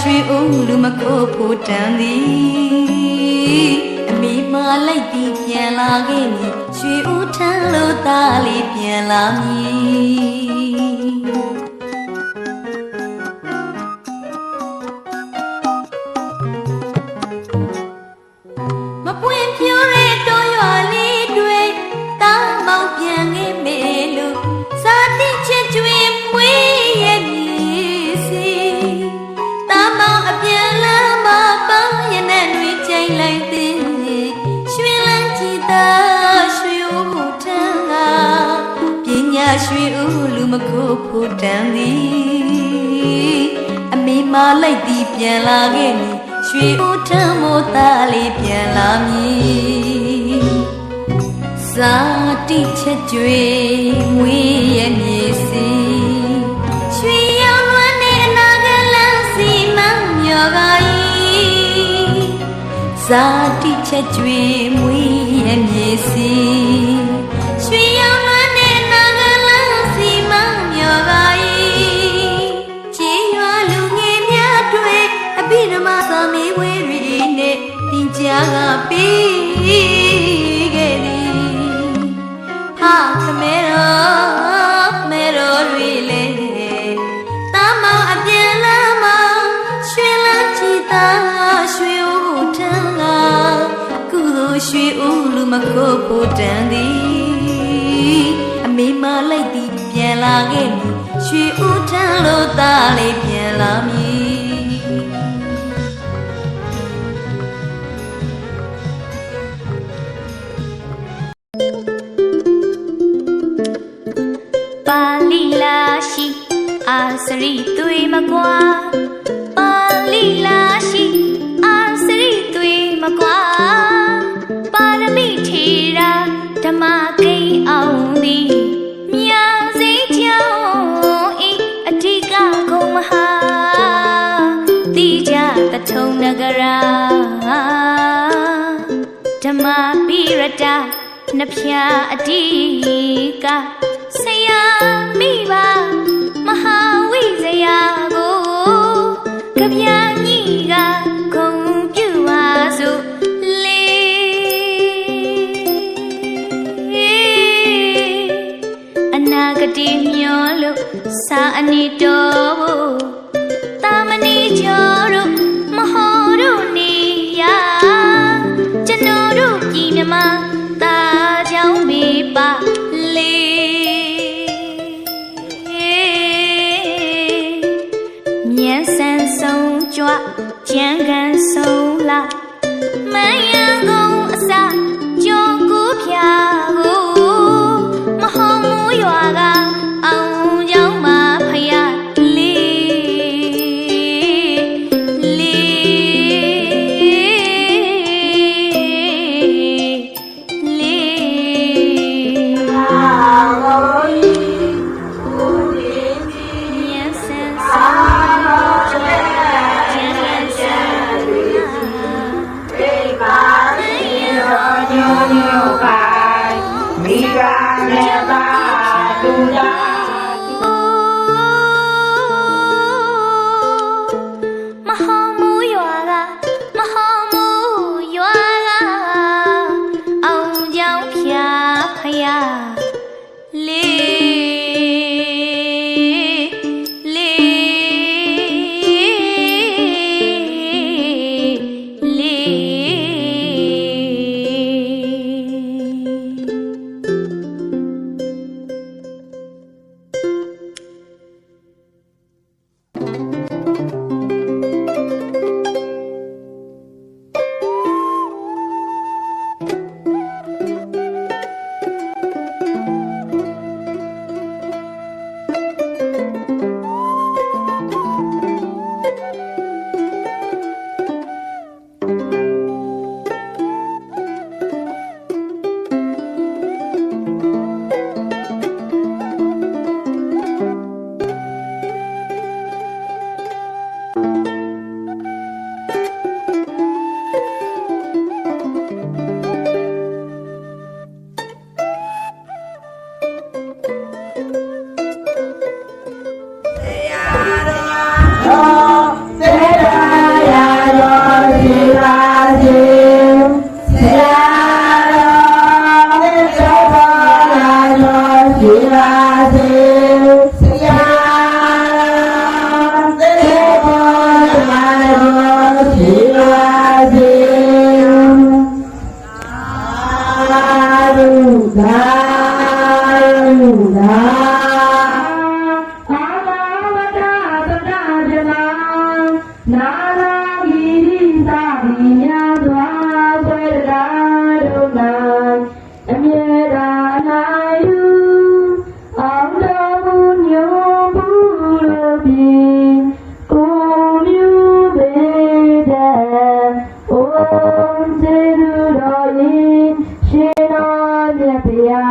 ရွှေဦးလူမကိုဖို့တန်သည်အမိမလိုက်ပြီးပြန်လာခဲ့မည်ရွှေဦးထမ်းလို့သားလေးပြန်လာမည် ဦးလူမကိုဖို့တန်သည်အမေမလိုက်သည်ပြန်လာခဲ့မည်ရွှေဦးထမ်းမို့သားလေးပြန်လာမည်စာတိချက်ကျွေမွေးရဲ့မြေစီရွှေရောင်လွမ်းတဲ့အနာဂတ်လမ်းစီမံမျောကဤဇာတိချက်ကျွေမွေးရဲ့မြေစီရွှေရောင် တင်ကြားကပေးခဲ့သည်ဟာခမဲတော်မဲတော်တွေလေတာမအပြန်လမ်းမှာရွှေလန်းချီတာရွှေဦးထမ်းလာကုသိုလ်ရွှေဦးလူမခိုးဖို့တန်သည်အမေမလိုက်သည်ပြန်လာခဲ့မည်ရွှေဦးထမ်းလို့သားလေးပြန်လာမည် ရှိအာစရိသွေမကွာပါဠိလာရှိအာစရိသွေမကွာပါရမိထေရာဓမ္မကိန်းအောင်သည်မြာစိကြောင့်ဤအဓိကဂုံမဟာတိကြတထုံနဂရာဓမ္မပိရတနှဖျာအဓိကဆရာမိပါ နာဂတိမျောလို့စာအနိတော်ဖို့တာမဏိကျော်တို့မဟောတို့နေရကျွန်တော်တို့ပြည်မြမတာကြောင့်မေပါလေမြန်ဆန်ဆုံးကြွကြံကန်ဆုံးလာ ကျေသူတော်ရင်ရှင်တော်မြတ်ဗျာ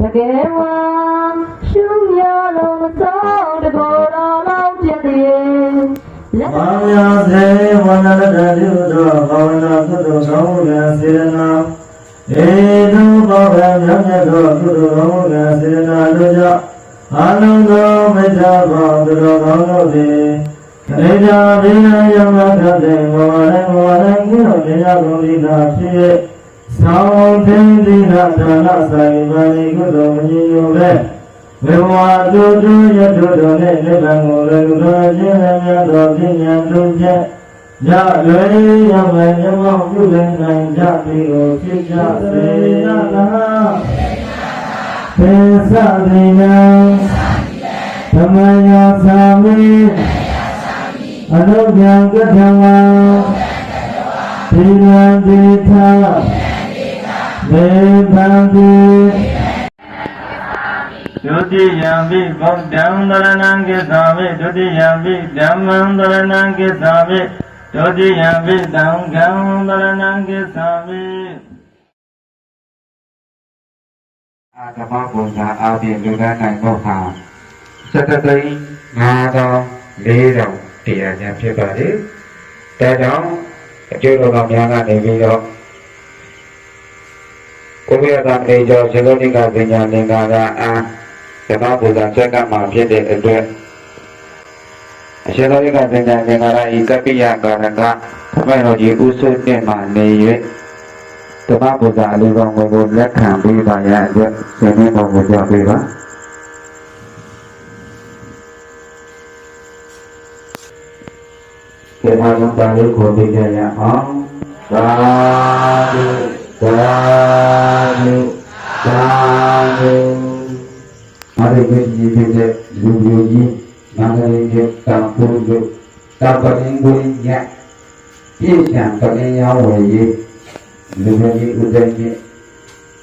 တကယ်ဝါရှုမြလုံးမဆုံးတကောတော်လုံးပြည့်တဲ့လက်မာယာစေဝန္ဒရတတိဥဒ္ဓဘာဝနာသုတ္တကောင်းကံစေရနာဧတုဘောဂံမြတ်မြတ်သောသုတ္တကောင်းကံစေရနာတို့ကြောင့်အာနန္ဒောမေတ္တာဘောသူတော်ကောင်းတို့သည် ခေတ္တဘိနယမကတဲ့ဘောရဘောရကိရောနေရကုန်ဤသာဖြစ်၍သောင်းထင်းသီလဒါနဆိုင်ပါဏိကုသိုလ်မကြီးညိုပဲဝေဝါတုတုယတုတို့နှင့်နိဗ္ဗာန်ကိုလည်းတော်ခြင်းလည်းများသောပညာတို့ဖြင့်ရလွယ်ရမယ်မြတ်မောပြုလည်နိုင်ကြသည်ကိုဖြစ်ကြစေရနာသေသတိနံဓမ္မယာသာမိ အနုဉာကထဝံဒီနံဒေသာဒေဗံတိဒုတိယံပိဗုဒ္ဓံသရဏံကိသာမိဒုတိယံပိဓမ္မံသရဏံကိသာမိဒုတိယံပိသံဃံသရဏံကိသာမိအာဓမ္မဘုရားအာဖြင့်လူသားနိုင်ဖို့ဟာစတသိန်း9000 4000 တရားညာဖြစ်ပါတယ်။ဒါကြောင့်အကျိုးတော်တော်များကနေပြီးတော့ကိုယ်ရတာနေကျော်ဇဂတိကပညာသင်္ကာရအာဓမ္မဘုရားဆက်ကမှာဖြစ်တဲ့အတွက်အရှင်တော်ကပညာသင်္ကာရဤကပိယကာရကသမိုင်းတော်ကြီးဥဆုတင်မှနေ၍ဓမ္မဘုရားအလေးကောင်းကိုလက်ခံပေးပါရအတွက်ရှင်မင်းတော်ကိုကြောက်ပေးပါ ကျေနာတော်ပါလေးကိုပေးကြရအောင်သာဓုသာဓုသာဓုအရိယကြီးဖြစ်တဲ့လူမျိုးကြီးနန္ဒလေးကျတံပုရုတပ္ပင်းကိုညပြည့်စံပလင်ရောဝေရေးလူမျိုးကြီးဥဒ္ဒေကြီး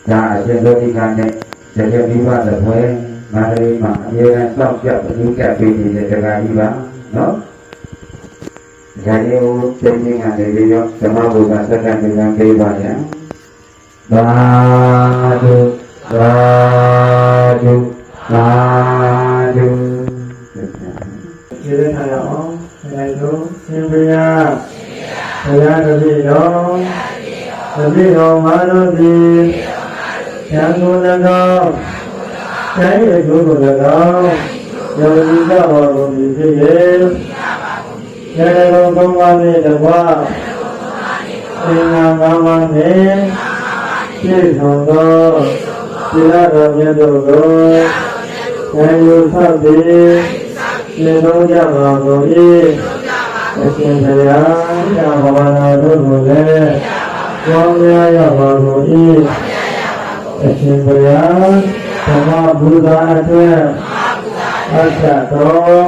ဒါအရှင်သောတိကနဲ့ရကြမိဘတဲ့ဘွယ်မန္တလေးမှာအမြဲတမ်းစောင့်ရှောက်ပြုကပ်ပေးနေတဲ့တရားကြီးပါနော် ဇာတိကိုသိသိကနေပြီးတော့ဓမ္မဘုရားစက္ကန့်ပြန်ပေးပါရန်သာဓုသာဓုသာဓုခြေရထားရအောင်အဲဒါရှင်ဘုရားဘုရားတပည့်တော်တပည့်တော်မာတို့သည်ဉာဏ်ကို၎င်းဉာဏ်ရဲ့ကိုယ်ကို၎င်းယောဂီကဟောကုန်ပြီဖြစ်၍ဉာ ဏ်တော်ကောင်းပါနှင့်တကွာသင်္ဃာကောင်းပါနှင့်ပြည့်စုံသောသီလတော်မြတ်တို့ကိုဉာဏ်ယူဆောက်ပြီးကျေဆုံးကြပါကုန်၏အရှင်ဘုရားညာဘဝနာတို့ကိုလည်းကြောင်းများရပါကုန်၏အရှင်ဘုရားဓမ္မဘုရားအတွက်အသက်တော်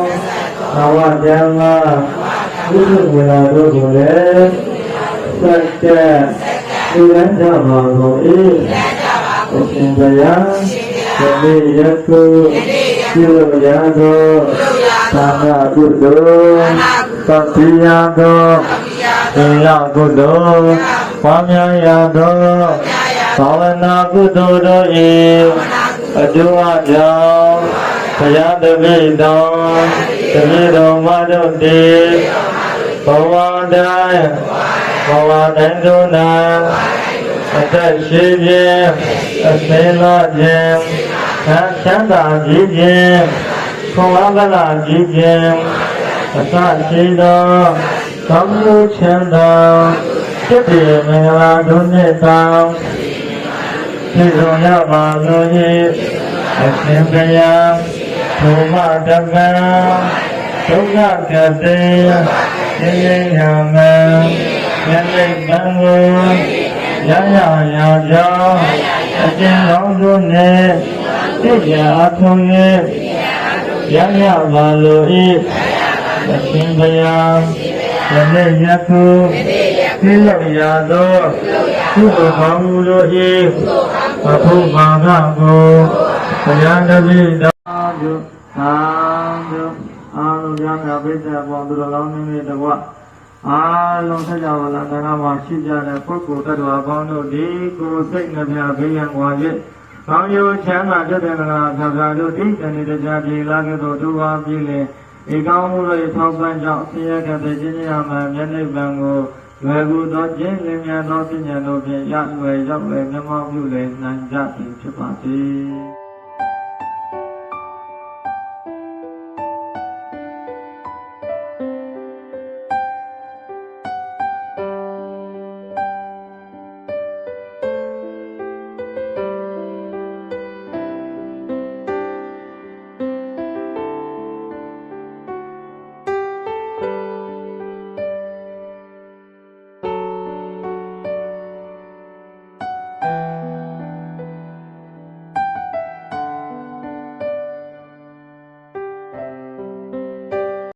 ဘဝကျမ်းမှာ ဘုရားဝေလာတို့ကိုလည်းစัจจะဒီလမ်းကြပါကုန်၏အရှင်ဘုရားဒီနေ့ယခုပြုလို့ရသောသာမကုသိုလ်သတိယသောသင်ရကုသိုလ်ပွားများရသောဘာဝနာကုသိုလ်တို့၏အကျိုးအကြောင်းဘုရားတပည့်တော်တပည့်တော်မတို့တည် ဘဝတိုင်းဘဝတိုင်းတို့၌အသက်ရှိခြင်းအစင်းတော်ခြင်းသံချမ်းသာကြီးခြင်းခွန်အားကလာကြီးခြင်းအစရှိသောကောင်းမှုချမ်းသာစိတ်ပြေမင်္ဂလာတို့နှင့်တောင်းပြည့်စုံရပါလို့၏အရှင်ဘုရားဘုမတကံဒုက္ခကတေ သင်္ကေယမံယနေ့ကံကိုရရရာကြောင့်အကျဉ်းကောင်းတို့နဲ့သိကြအထုံးရဲ့ရရပါလို၏အရှင်ဘုရားယနေ့ယခုသိလို့ရသောကုသိုလ်ကောင်းမှုတို့၏ဘုရားဘာကကိုဘုရားတပည့်တော်တို့သာတို့ အာလုံးများများပြည့်စုံပေါင်းသူတော်ကောင်းတွေတကွအားလုံးဆက်ကြပါလားငါးပါးရှိကြတဲ့ပုဂ္ဂိုလ်တ attva ကောင်းတို့ဒီကိုယ်စိတ်နှပြဘေးရန်ကွာ၍ကောင်းကျိုးချမ်းသာတတ်တဲ့ကလာဖြာဖြာတို့ဒီတဏှိတရားပြေလာကဲ့သို့ဒုဟာပြေလေဧကောင်းမှုတွေထောက်ပံ့ကြောင့်ဆင်းရဲကတဲ့ခြင်းရမှမျက်နှိပ်ပံကိုလွယ်ကူသောခြင်းလင်းမြန်သောပညာတို့ဖြင့်ရလွယ်ရောက်လွယ်မျက်မှောက်ပြုလေနိုင်ကြသည်ဖြစ်ပါစေ